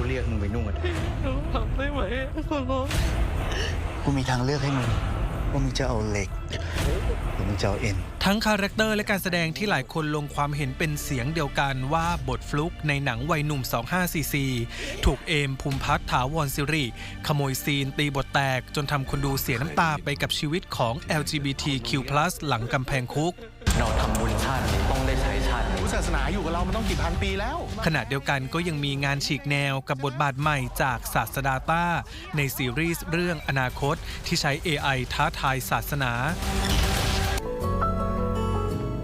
ูเรียกมึงไปนวดหนูทำได้ไหมขอร้องกูมีทางเลือกให้มึงว่ามึงจะเอาเหล็กหรือมึงจะเอาเอ็น ทั้งคาแรคเตอร์และการแสดงที่หลายคนลงความเห็นเป็นเสียงเดียวกันว่าบทฟลุกในหนังวัยหนุ่ม 2544 ถูกเอมภูมิพัฒน์ถาวรซิริ ขโมยซีนตีบทแตกจนทำคนดูเสียน้ำตาไปกับชีวิตของ LGBTQ+ หลังกำแพงคุก เราทำบุญชาตินี้ต้องได้ใช้ชาตินี้พุทธศาสนาอยู่กับเรามันต้องกี่พันปีแล้ว ขณะเดียวกันก็ยังมีงานฉีกแนวกับบทบาทใหม่จากศาสดาต้า ในซีรีส์เรื่องอนาคตที่ใช้ AI ท้าทายศาสนา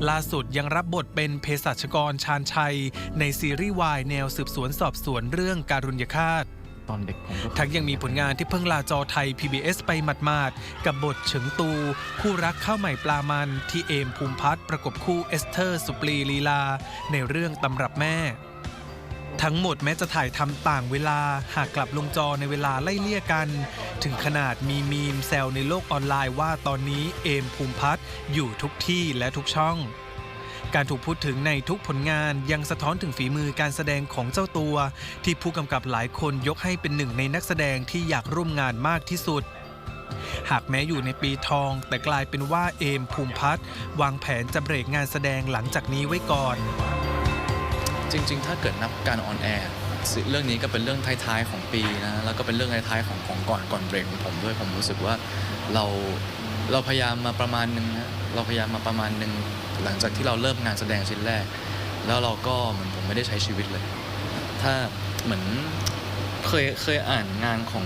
ล่าสุดยังรับบทเป็นเภสัชกรชาญชัย ในซีรีส์วายแนวสืบสวนสอบสวนเรื่องการุญยฆาต ตอนเด็กผมก็ทั้งยังมีผลงานที่เพิ่งลาจอไทย PBS ไปหมาดๆกับบทเฉิงตู คู่รักข้าวใหม่ปลามันที่เอมภูมิพัฒน์ประกบคู่เอสเธอร์ สุปรีลีลา ในเรื่องตำรับแม่ ทั้งหมดแม้จะถ่ายทำต่างเวลาหากกลับลงจอในเวลาไล่เลี่ยกัน ถึงขนาดมีมีมแซวในโลกออนไลน์ว่าตอนนี้เอมภูมิพัฒน์อยู่ทุกที่และทุกช่อง การถูกพูดถึงในทุกผลงานยังสะท้อนถึงฝีมือการแสดงของเจ้าตัว ที่ผู้กำกับหลายคนยกให้เป็นหนึ่งในนักแสดงที่อยากร่วมงานมากที่สุด หากแม้อยู่ในปีทอง แต่กลายเป็นว่าเอมภูมิพัฒน์วางแผนจะเบรกงานแสดงหลังจากนี้ไว้ก่อน จริง ๆ ถ้าเกิดนับการออนแอร์เรื่องนี้ก็เป็นเรื่องท้ายๆของปีนะแล้วก็เป็นเรื่องท้ายๆของของก่อนก่อนเบรกของผมด้วยผมรู้สึกว่าเราเราพยายามมาประมาณหนึงนะ เราพยายามมาประมาณหนึ่งหลังจากที่เราเริ่มงานแสดงชิ้นแรก แล้วเราก็เหมือนผมไม่ได้ใช้ชีวิตเลย ถ้าเหมือนเคยเคยอ่านงานของ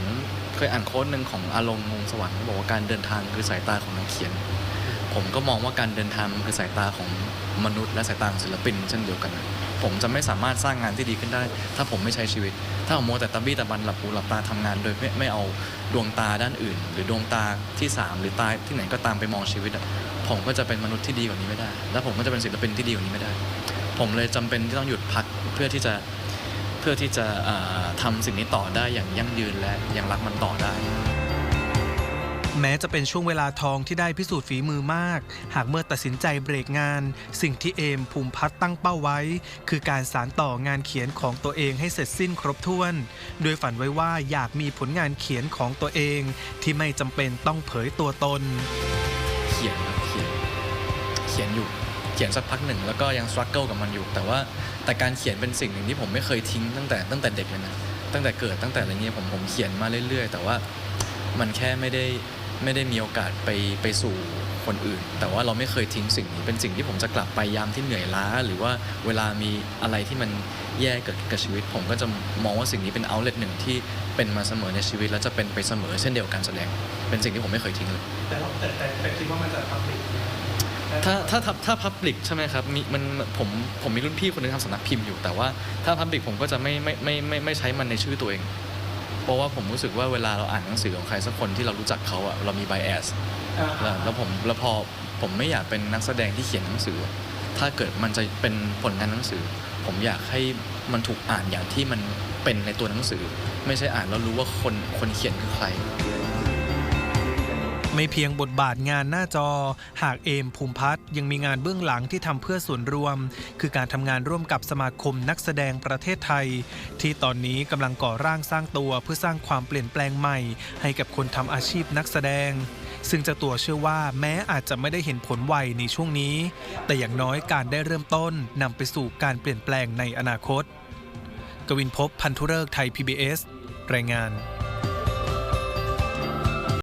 เคยอ่านโค้ดหนึ่งของอารมณ์มงสวรรค์เขาบอกว่าการเดินทางคือสายตาของนักเขียน ผมก็มองว่าการเดินทางคือสายตาของมนุษย์และสายตาของศิลปินเช่นเดียวกันนะ ผมจะไม่สามารถสร้างงานที่ดีขึ้นได้ ถ้าผมไม่ใช้ชีวิต ถ้าผมมัวแต่ตะบี้ตะบันหลับหูหลับตาทำงาน โดยไม่ไม่เอาดวงตาด้านอื่น หรือดวงตาที่สามหรือตาที่ไหนก็ตามไปมองชีวิตผมก็จะเป็นมนุษย์ที่ดีกว่านี้ไม่ได้ และผมก็จะเป็นศิลปินที่ดีกว่านี้ไม่ได้ ผมเลยจำเป็นที่ต้องหยุดพักเพื่อที่จะเพื่อที่จะเอ่อทำสิ่งนี้ต่อได้อย่างยั่งยืนและยังรักมันต่อได้ แม้จะเป็นช่วงเวลาทองที่ได้พิสูจน์ฝีมือมาก หากเมื่อตัดสินใจเบรกงาน สิ่งที่เอมภูมิพัฒน์ตั้งเป้าไว้ คือการสารต่องานเขียนของตัวเองให้เสร็จสิ้นครบถ้วน โดยฝันไว้ว่าอยากมีผลงานเขียนของตัวเอง ที่ไม่จำเป็นต้องเผยตัวตน เขียนครับเขียนเขียนอยู่เขียนสักพักหนึ่งแล้วก็ยังสครัลเกิลกับมันอยู่ แต่ว่าแต่การเขียนเป็นสิ่งหนึ่งที่ผมไม่เคยทิ้งตั้งแต่ตั้งแต่เด็กเลยนะตั้งแต่เกิดตั้งแต่อะไรเงี้ยผมผมเขียนมาเรื่อย ๆ แต่ว่ามันแค่ไม่ได้ ไม่ได้มีโอกาสไปไปสู่คนอื่น แต่ว่าเราไม่เคยทิ้งสิ่งนี้เป็นสิ่งที่ผมจะกลับไปยามที่เหนื่อยล้า หรือว่าเวลามีอะไรที่มันแย่เกิดกับชีวิต ผมก็จะมองว่าสิ่งนี้เป็นเอาเล t หนึ่งที่เป็นมาเสมอในชีวิต และจะเป็นไปเสมอเช่นเดียวกับการแสดง เป็นสิ่งที่ผมไม่เคยทิ้งเลยแต่แต่แต่คิดว่ามันจะทำผิดถ้าถ้าถ้าถ้าพับลิกใช่ไหมครับมีมันผมผมมีรุ่นพี่คนหนึงทำสำนักพิมพ์อยู่ แต่ว่าถ้าพับลิกผมก็จะไม่ไม่ไม่ไม่ไม่ใช้มันในชื่อตัวเอง เพราะว่าผมรู้สึกว่าเวลาเราอ่านหนังสือของใครสักคนที่เรารู้จักเขาอะเรามี bias แล้วแล้วผมแล้วพอผมไม่อยากเป็นนักแสดงที่เขียนหนังสือ ถ้าเกิดมันจะเป็นผลงานหนังสือ ผมอยากให้มันถูกอ่านอย่างที่มันเป็นในตัวหนังสือ ไม่ใช่อ่านแล้วรู้ว่าคนคนเขียนคือใคร ไม่เพียงบทบาทงานหน้าจอ หากเอมภูมิพัฒน์ยังมีงานเบื้องหลังที่ทำเพื่อส่วนรวม คือการทำงานร่วมกับสมาคมนักแสดงประเทศไทย ที่ตอนนี้กำลังก่อร่างสร้างตัวเพื่อสร้างความเปลี่ยนแปลงใหม่ ให้กับคนทำอาชีพนักแสดง ซึ่งเจ้าตัวเชื่อว่าแม้อาจจะไม่ได้เห็นผลไวในช่วงนี้ แต่อย่างน้อยการได้เริ่มต้นนำไปสู่การเปลี่ยนแปลงในอนาคต กวินพบพันธุเริกไทย PBS รายงาน